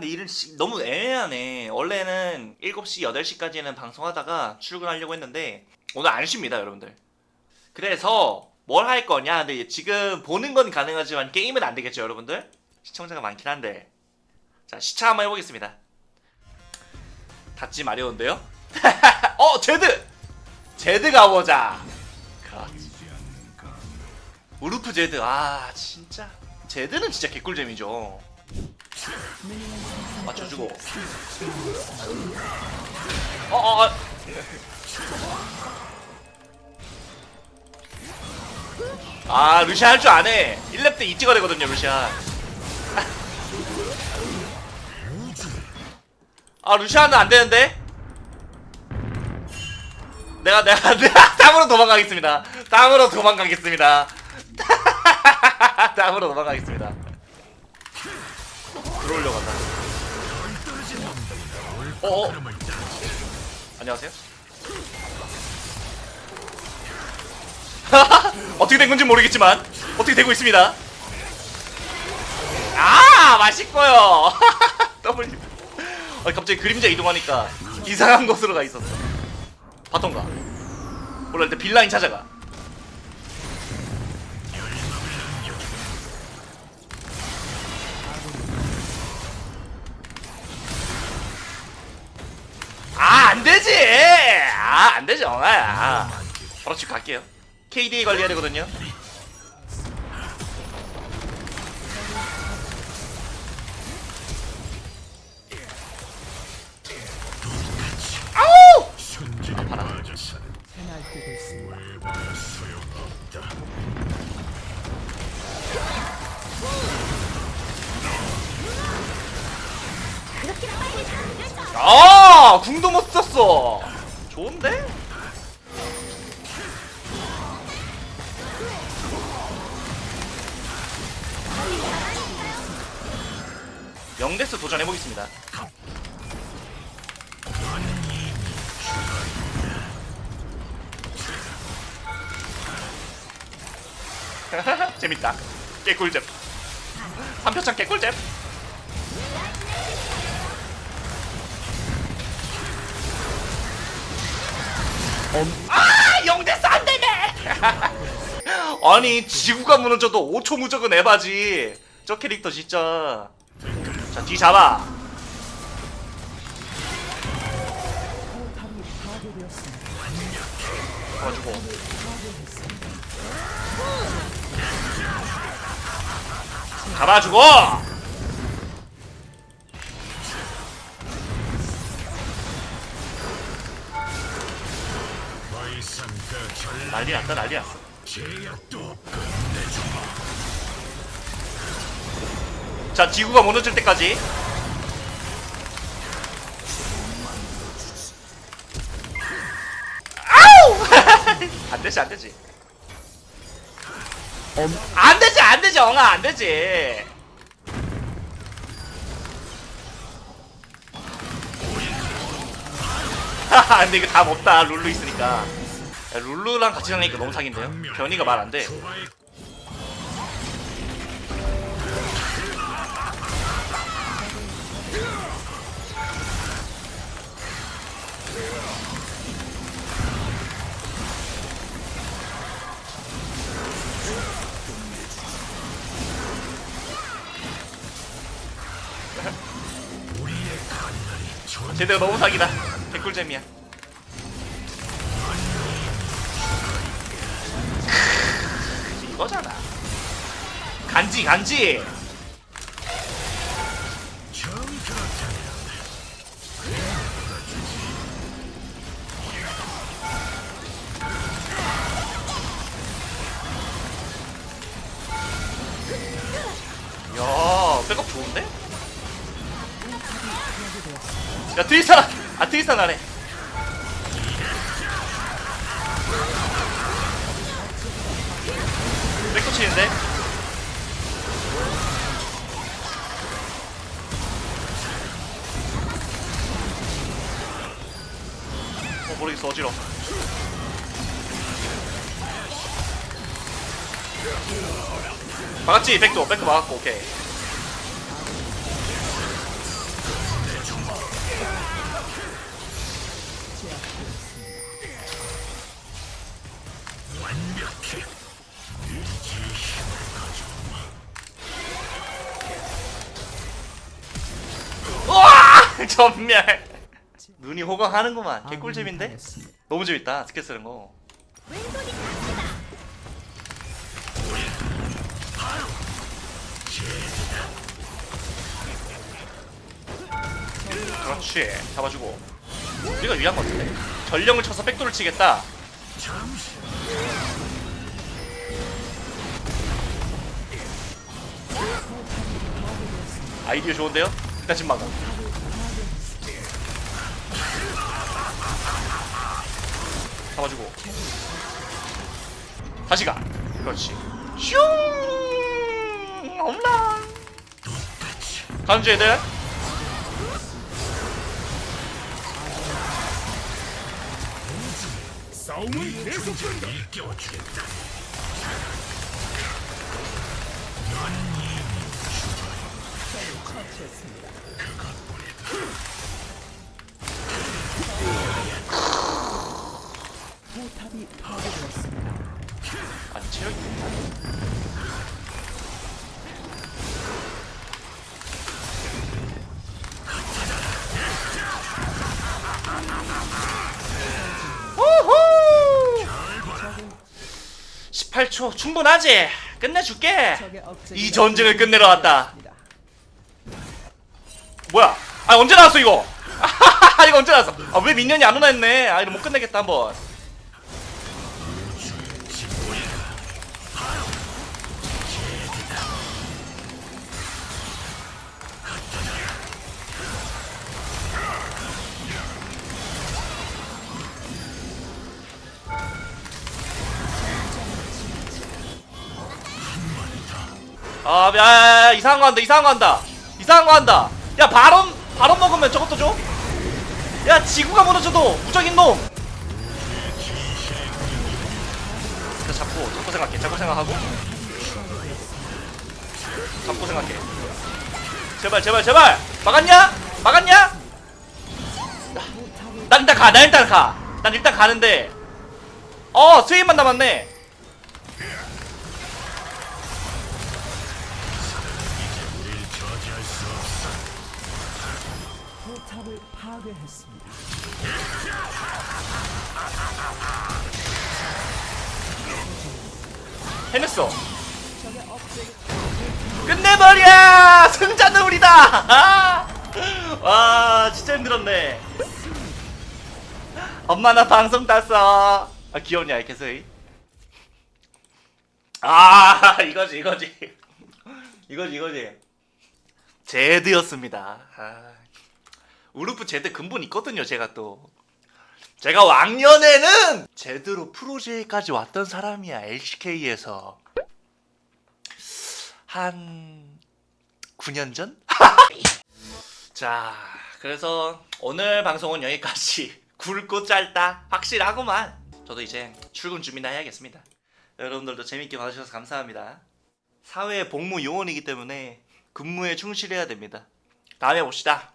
아, 근데 이른 시- 너무 애매하네. 원래는 7시, 8시까지는 방송하다가 출근하려고 했는데 오늘 안 쉽니다, 여러분들. 그래서 뭘 할 거냐? 근데 지금 보는 건 가능하지만 게임은 안 되겠죠, 여러분들? 시청자가 많긴 한데. 자, 시차 한번 해보겠습니다. 닫지 마려운데요? 어, 제드! 제드 가보자. 그렇지. 우르프 제드, 아, 진짜. 제드는 진짜 개꿀잼이죠. 맞춰주고. 어, 어, 어. 아, 루시안 할줄 아네. 1렙 때 이 찍어 되거든요, 루시안. 아, 루시안은 안 되는데? 내가, 내가, 내가 땀으로 도망가겠습니다. 땀으로 도망가겠습니다. 땀으로 도망가겠습니다. 들어오려고 한다. 어어. 안녕하세요. 어떻게 된 건지 모르겠지만 어떻게 되고 있습니다. 아 맛있고요. W. 아 갑자기 그림자 이동하니까 이상한 곳으로 가 있었어. 바통가. 몰라 일단 빌라인 찾아가. 아, 안 되지, 엉아야. 바로 집 갈게요. KDA 관리해야 되거든요. 아우! 아파라. 아, 궁도 못 썼어. 영데스 도전해 보겠습니다. 재밌다. 개꿀잼. 한표창 개꿀잼. 아 영데스 안 되네. 아니 지구가 무너져도 5초 무적은 에바지. 저 캐릭터 진짜. 자 뒤 잡아. 잡아주고. 잡아주고. 난리 났다 난리 났어. 자 지구가 무너질 때까지. 아우! 안 되지 안 되지. 안 되지 안 되지 엉아 안 되지. 하하 근데 이거 답 없다 룰루 있으니까. 야, 룰루랑 같이 다니니까 너무 사기인데요? 변이가 말 안돼 제대로 너무 사기다. 개꿀잼이야. 이거잖아. 간지 간지 야 트위스타 아 트위스타 나네. 백도 치는데? 어 모르겠어 어지러 막았지? 백도 백도 막았고 오케이 우와! 전멸. 눈이 호강하는구만. 아, 개꿀잼인데? 네, 너무 재밌다. 스킬 쓰는 거. 그렇지. 잡아주고. 우리가 유리한 것 같은데. 전령을 쳐서 백도를 치겠다. 아이디어 좋은데요? 일단 집 막아. 잡아주고. 다시 가. 그렇지. 슝! 홈런 중 애들. 싸움은 계속된다. 포탑이 파괴되었습니다. 아니 체력이? 우후! 18초 충분하지? 끝내줄게 이 전쟁을 끝내러 왔다. 뭐야? 아 언제 나왔어 이거? 이거 언제 나왔어? 아 왜 민년이 안 오나 했네. 아 이거 못 끝내겠다 한번. 아, 야, 야, 야, 이상한 거 한다, 이상한 거 한다, 이상한 거 한다. 야, 바론, 바론 먹으면 저것도 줘? 야, 지구가 무너져도 무적인 놈. 그 잡고, 잡고 생각해, 잡고 생각하고. 잡고 생각해. 제발, 제발, 제발. 막았냐? 막았냐? 난 일단 가, 난 일단 가. 난 일단 가는데. 어, 스웨인만 남았네. 해냈어. 끝내버려! 승자는 우리다! 와, 진짜 힘들었네. 엄마 나 방송 땄어. 아, 귀엽냐, 이케스이? 아, 이거지, 이거지. 이거지, 이거지. 제드였습니다. 아, 우르프 제드 근본 있거든요, 제가 또. 제가 왕년에는 제대로 프로제이까지 왔던 사람이야 LCK에서. 한 9년 전? 자 그래서 오늘 방송은 여기까지. 굵고 짧다. 확실하구만. 저도 이제 출근 준비나 해야겠습니다. 여러분들도 재밌게 봐주셔서 감사합니다. 사회 복무 요원이기 때문에 근무에 충실해야 됩니다. 다음에 봅시다